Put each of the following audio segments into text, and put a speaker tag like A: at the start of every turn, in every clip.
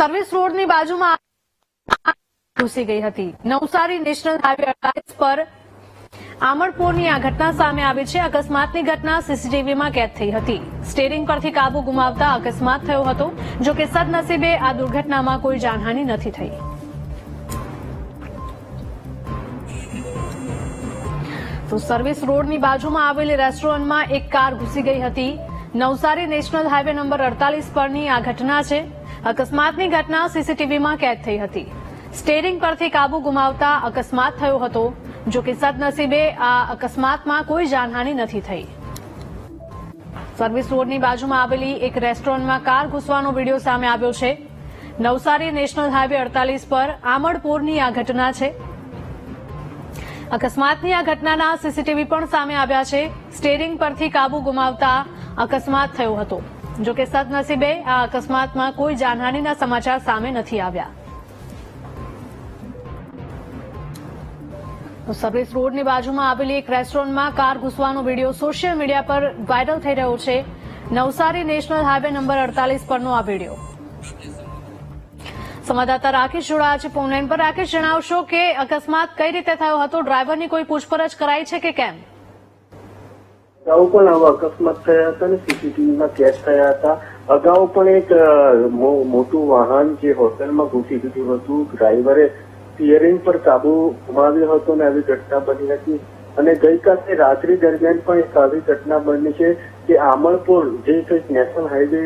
A: Service રોડની બાજુમાં ઘૂસી ગઈ હતી. નવસારી નેશનલ હાઈવે અડતાલીસ પર આમળપોરની આ ઘટના સામે આવી છે. અકસ્માતની ઘટના સીસીટીવીમાં કેદ થઈ હતી. સ્ટેરિંગ પરથી કાબુ ગુમાવતા અકસ્માત થયો હતો, જો કે સદનસીબે આ દુર્ઘટનામાં કોઈ જાનહાની નથી થઈ. તો સર્વિસ રોડની બાજુમાં આવેલી રેસ્ટોરન્ટમાં એક કાર ઘૂસી ગઈ હતી. નવસારી નેશનલ હાઈવે નંબર અડતાલીસ પરની આ ઘટના છે. અકસ્માતની ઘટના સીસીટીવીમાં કેદ થઈ હતી. સ્ટેરિંગ પરથી કાબુ ગુમાવતા અકસ્માત થયો હતો, જો કે સદનસીબે આ અકસ્માતમાં કોઈ જાનહાની નથી થઈ. સર્વિસ રોડની બાજુમાં આવેલી એક રેસ્ટોરન્ટમાં કાર ઘૂસવાનો વીડિયો સામે આવ્યો છે. નવસારી નેશનલ હાઈવે અડતાલીસ પર આમળપોરની આ ઘટના છે. અકસ્માતની આ ઘટનાના સીસીટીવી પણ સામે આવ્યા છે. સ્ટેરિંગ પરથી કાબુ ગુમાવતા અકસ્માત થયો હતો. જો કે સદનસીબે આ અકસ્માતમાં કોઈ જાનહાનીના સમાચાર સામે નથી આવ્યા. તો સર્વિસ રોડની બાજુમાં આવેલી એક રેસ્ટોરન્ટમાં કાર ઘૂસવાનો વીડિયો સોશિયલ મીડિયા પર વાયરલ થઈ રહ્યો છે. નવસારી નેશનલ હાઈવે નંબર અડતાલીસ પરનો આ વીડિયો. સંવાદદાતા રાકેશ જોડાયા છે ફોનલાઈન પર. રાકેશ, જણાવશો કે અકસ્માત કઈ રીતે થયો હતો? ડ્રાઈવરની કોઈ પૂછપરછ કરાઈ છે કે કેમ?
B: અગાઉ પણ આવા અકસ્માત થયા હતા અને સીસીટીવીમાં કેદ થયા હતા. અગાઉ પણ એક મોટું વાહન જે હોટેલમાં ઘૂસી ગયું હતું, ડ્રાઈવરે સ્ટિયરિંગ પર કાબુ ગુમાવ્યો હતો ને આવી ઘટના બની હતી. અને ગઈકાલે રાત્રિ દરમિયાન પણ એક આવી ઘટના બની છે કે આમળપુર જે કંઈક નેશનલ હાઈવે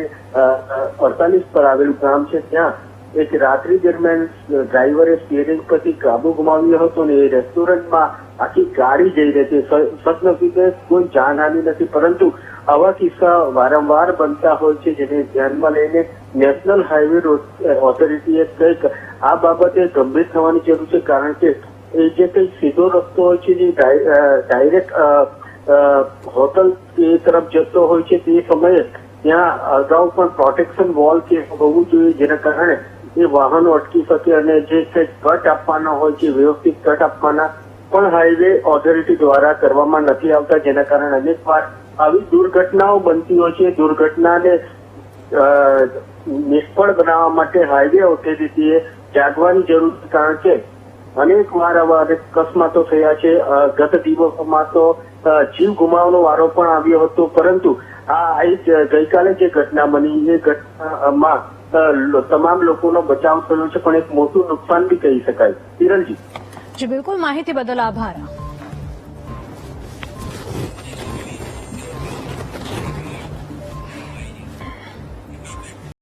B: અડતાલીસ પર આવેલું ગામ છે, ત્યાં એક રાત્રિ દરમિયાન ડ્રાઈવરે સ્ટિયરિંગ પરથી કાબુ ગુમાવ્યો હતો ને એ રેસ્ટોરન્ટમાં આખી ગાડી જઈ રહી સ- સદનસીબે કોઈ જાનહાનિ નથી. પરંતુ આવા કિસ્સા વારંવાર બનતા હોય છે, જેને ધ્યાનમાં લઈને નેશનલ હાઈવે રોડ ઓથોરિટીએ કંઈક આ બાબતે ગંભીર થવાની જરૂર છે. કારણ કે એ જે કંઈક સીધો રસ્તો હોય છે, જે ડાયરેક્ટ હોટલ એ તરફ જતો હોય છે, તે સમયે ત્યાં અગાઉ પણ પ્રોટેક્શન વોલ કે હોવું જોઈએ, જેના કારણે એ વાહનો અટકી શકે અને જે કંઈક કટ આપવાના હોય છે વ્યવસ્થિત કટ આપવાના પણ હાઈવે ઓથોરિટી દ્વારા કરવામાં નથી આવતા, જેના કારણે અનેક વાર આવી દુર્ઘટનાઓ બનતી હોય છે. દુર્ઘટનાને નિષ્ફળ બનાવવા માટે હાઈવે ઓથોરિટીએ જાગવાની જરૂર છે કારણ કે અનેક વાર આવા અકસ્માતો થયા છે. ગત દિવસોમાં તો જીવ ગુમાવવાનો વારો પણ આવ્યો હતો. પરંતુ આ ગઈકાલે જે ઘટના બની, એ ઘટનામાં તમામ લોકોનો બચાવ થયો છે, પણ એક મોટું નુકસાન બી કહી શકાય. કિરણજી.
A: જી, બિલકુલ. માહિતી બદલ આભાર.